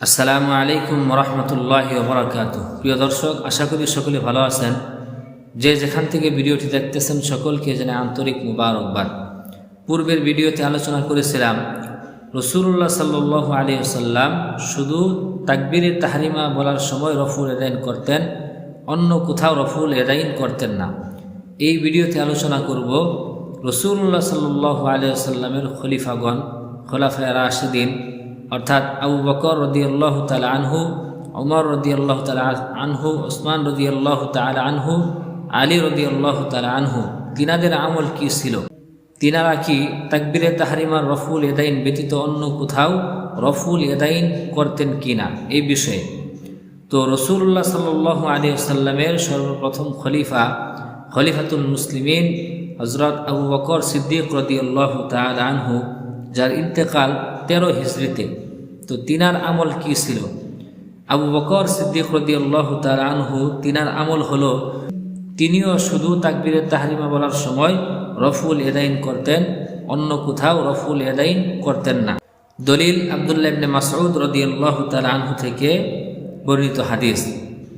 আসসালামু আলাইকুম রহমতুল্লাহ বরাকাত প্রিয় দর্শক, আশা করি সকলে ভালো আছেন। যে যেখান থেকে ভিডিওটি দেখতেছেন সকলকে জেনে আন্তরিক মুবারকবাদ। পূর্বের ভিডিওতে আলোচনা করেছিলাম রসুল্লাহ সাল্লু আলী সাল্লাম শুধু তাকবিরে তাহারিমা বলার সময় রফুল এদাইন করতেন, অন্য কোথাও রফুল এদাইন করতেন না। এই ভিডিওতে আলোচনা করব রসুল্লাহ সাল্লু আলিয়া সাল্লামের খলিফাগণ, খোলাফায় রাশিদিন অর্থাৎ আবু বকর রদি আল্লাহ তালা আনহু, উমর রদি আল্লাহ তালা আনহু ওসমান রদি আল্লাহ তালা আনহু, আলী রদি আল্লাহ তালা আনহু, তিনাদের আমল কি ছিল? তিনারা কি তাকবিরে তাহারিমার রফুল এদাইন ব্যতীত অন্য কোথাও রফুল এদাইন করতেন কিনা এই বিষয়ে। তো রসুল্লাহ সাল আলী সাল্লামের সর্বপ্রথম খলিফা খলিফাতুল মুসলিমিন হজরত আবু বকর সিদ্দিক রদি আল্লাহ তালা আনহু, যার ইন্তেকাল তেরো হিজড়িতে তো তিনার আমল কি ছিল? আবু বকর সিদ্দিক রদিউল্লাহ তার আনহু তিনার আমল হলো, তিনিও শুধু তাকবিরের তাহারিমা বলার সময় রফুল এদাইন করতেন, অন্য কোথাও রফুল এদাইন করতেন না। দলিল আবদুল্লাহ ইবনে মাসউদ রদিয়াল্লাহ তার আনহু থেকে বর্ণিত হাদিস।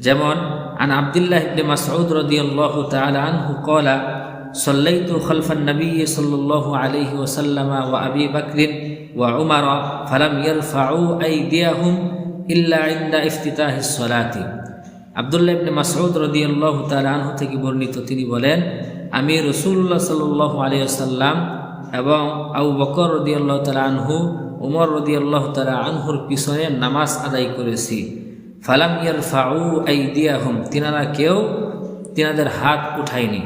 যেমন, আন আবদুল্লাহ ইবনে মাসউদ রদিয়াল্লাহ তার আনহু কলা সল্লাইতু খলফান নবী সাল্লু আলহি ওসাল্লামা ওয়া আবি বাকরিন وعمر فلم يرفعوا أيديهم إلا عند افتتاح الصلاة আবদুল্লাহ ইবনে মাসউদ রাদিয়াল্লাহু তাআলা আনহু থেকে বর্ণিত তিনি বলেন আমি রাসূলুল্লাহ সাল্লাল্লাহু আলাইহি ওয়াসাল্লাম এবং আবু বকর রাদিয়াল্লাহু তাআলা আনহু ওমর রাদিয়াল্লাহু তাআলা আনহুর পিছনে নামাজ আদায় করেছি ফালাম ইয়ারফাউ আইদিয়াহুম তিনারা কেউ তিনাদের হাত উঠায়নি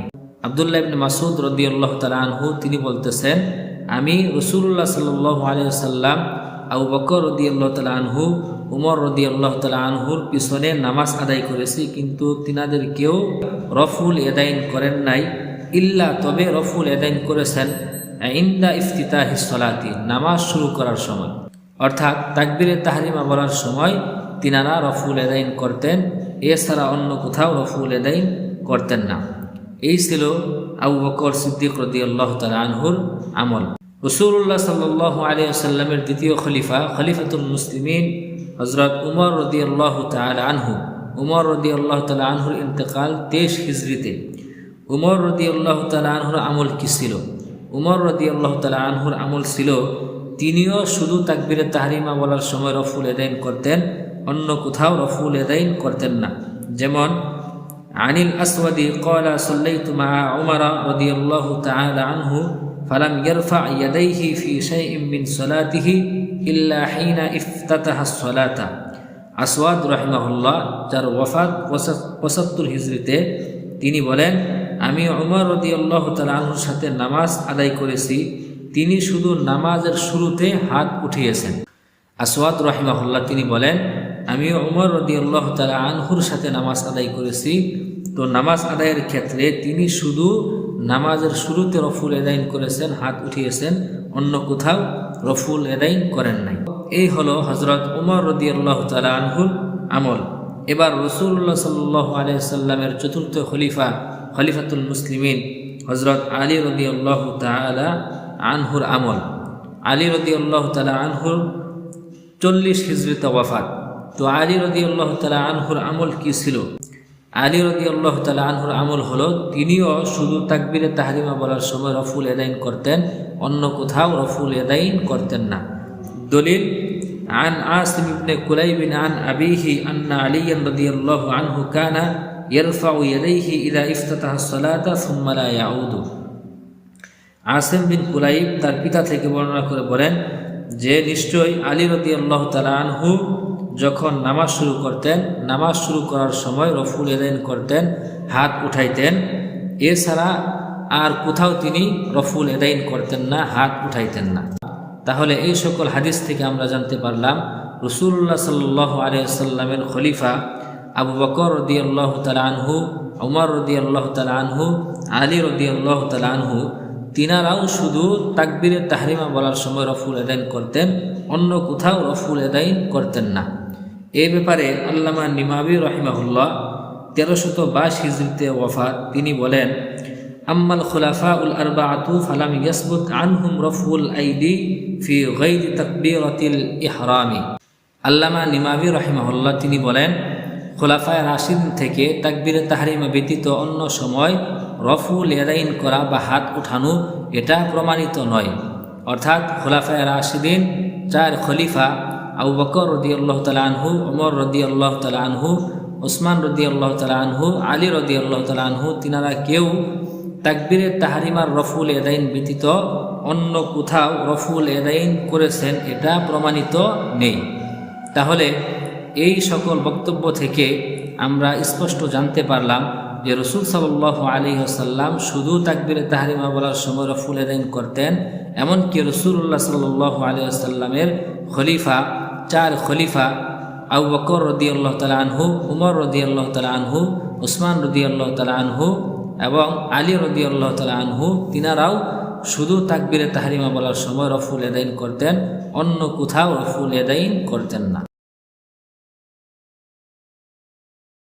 আবদুল্লাহ ইবনে মাসুদ রদি আল্লাহ তালা আনহু তিনি বলতেছেন আমি রসুল্লাহ সাল্লাহ আলিয়াল্লাম আবু বকর রদি আল্লাহ তালা আনহু, উমর রদি আল্লাহ তালা আনহুর পিছনে নামাজ আদায় করেছি, কিন্তু তিনাদের কেউ রফুল এদাইন করেন নাই, ইল্লা তবে রফুল এদাইন করেছেন, ইন্দা ইফতিতাহ সলাতি, নামাজ শুরু করার সময়। অর্থাৎ তাকবিরে তাহারিমা বলার সময় তিনারা রফুল এদাইন করতেন, এছাড়া অন্য কোথাও রফুল এদাইন করতেন না। এই ছিল আবু বকর সিদ্দিক রদি আল্লাহ আনহুর আমল। রসুল্লাহ সাল্লাহ আলিয়া সাল্লামের দ্বিতীয় খলিফা, খলিফাতুল মুসলিমিন হজরত উমর রদি আল্লাহ আনহু। উমর রদি আল্লাহ তালা আনহুর ইন্তেকাল তেইশ হিজড়িতে উমর রদি আল্লাহ তালা আনহুর আমল কি ছিল? উমর রদি আল্লাহ তালা আনহুর আমল ছিল, তিনিও শুধু তাকবিরে তাহারিমা বলার সময় রফুল এদাইন করতেন, অন্য কোথাও রফুল এদাইন করতেন না। যেমন عن الأسود قال صليت مع عمر رضي الله تعالى عنه فلم يرفع يديه في شيء من صلاته إلا حين افتتح الصلاة আসওয়াদ রহিমাহুল্লাহ যার ওয়াফাত পঁচাত্তর হিজড়িতে তিনি বলেন আমি উমর রদি আল্লাহ তালুর সাথে নামাজ আদায় করেছি তিনি শুধু নামাজের শুরুতে হাত উঠিয়েছেন আসওয়াদ রহিমাহুল্লাহ তিনি বলেন আমি উমর রদি আল্লাহ তালা আনহুর সাথে নামাজ আদায় করেছি। তো নামাজ আদায়ের ক্ষেত্রে তিনি শুধু নামাজের শুরুতে রফুল এদাইন করেছেন, হাত উঠিয়েছেন, অন্য কোথাও রফুল এদাইন করেন নাই। এই হলো হজরত উমর রদি আল্লাহ তালা আনহুর আমল। এবার রসুল্লাহ সাল্লাহ আলিয়াল্লামের চতুর্থ খলিফা, খলিফাতুল মুসলিমিন হজরত আলী রদি আল্লাহ তালা আনহুর আমল। আলী রদি আল্লাহ তালা আনহুর চল্লিশ হিজরিত ওয়াফাত। তো আলী রদি আল্লাহ তালা আনহুর আমল কি ছিল আলী রদি আল্লাহ তালা আনহুর আমল হলো তিনিও শুধু তাকবিরে তাহারিমা বলার সময় রফুল এদাইন করতেন অন্য কোথাও রফুল এদাইন করতেন না দলিল عن عاصم بن كليب عن أبيه أن عليا رضي الله عنه كان يرفع يديه إذا افتتح الصلاة ثم لا يعود আসেম বিন কুলাইব তার পিতা থেকে বর্ণনা করে বলেন যে নিশ্চয়ই আলী রদি আল্লাহ তালা আনহু যখন নামাজ শুরু করতেন, নামাজ শুরু করার সময় রফুল এদাইন করতেন, হাত উঠাইতেন। এছাড়া আর কোথাও তিনি রফুল এদাইন করতেন না, হাত উঠাইতেন না। তাহলে এই সকল হাদিস থেকে আমরা জানতে পারলাম রসুল্লাহ সাল্লাহ আলিয়াল্লামের খলিফা আবু বকর রদি আল্লাহ আনহু, উমর রদি আল্লাহ আনহু, আলী রদি আল্লাহ আনহু, তিনারাও শুধু তাকবিরে তাহরিমা বলার সময় রফুল এদাইন করতেন, অন্য কোথাও রফুল এদাইন করতেন না। এ ব্যাপারে আল্লামা নিমাবি রহিমাহুল্লাহ তেরোশত বাইশ হিজড়িতে ওয়াফাত, তিনি বলেন, আম্মাল খুলাফা উল আরবা আতু ফালাম ইয়াসবুত আনহুম রফুল আইদি ফি গৈদ তাকবিরতিল ইহরামি। আল্লামা নিমাবি রহিমাহুল্লাহ, তিনি বলেন, খোলাফায় রাশিদ থেকে তাকবির তাহারিমা ব্যতীত অন্য সময় রফুল এদাইন করা বা হাত উঠানো এটা প্রমাণিত নয়। অর্থাৎ খোলাফায় রাশিদিন চার খলিফা আবু বকর রদি আল্লাহ তালা আনহু ওমর রদি আল্লাহ তালা আনহু ওসমান রদি আল্লাহ তালা আনহু, আলী রদি আল্লাহ তালা আনহু, তিনারা কেউ তাকবিরে তাহারিমার রফুল এদাইন ব্যতীত অন্য কোথাও রফুল এদাইন করেছেন এটা প্রমাণিত নেই। তাহলে এই সকল বক্তব্য থেকে আমরা স্পষ্ট জানতে পারলাম যে রসুল সাল্লাহ আলী আসাল্লাম শুধু তাকবিরে তাহারিমা বলার সময় রফুল এদাইন করতেন, এমনকি রসুল্লাহ সাল্লাহ আলী আসাল্লামের খলিফা চার খলিফা, আবু বকর রদি আল্লাহ তালা আনহু, উমর রদি আল্লাহ তালা আনহু, উসমান রদি আল্লাহ তালা আনহু এবং আলী রদি আল্লাহ তালা আনহু, তিনারাও শুধু তাকবিরে তাহারিমা বলার সময় রফুল এদাইন করতেন, অন্য কোথাও রফুল এদাইন করতেন না।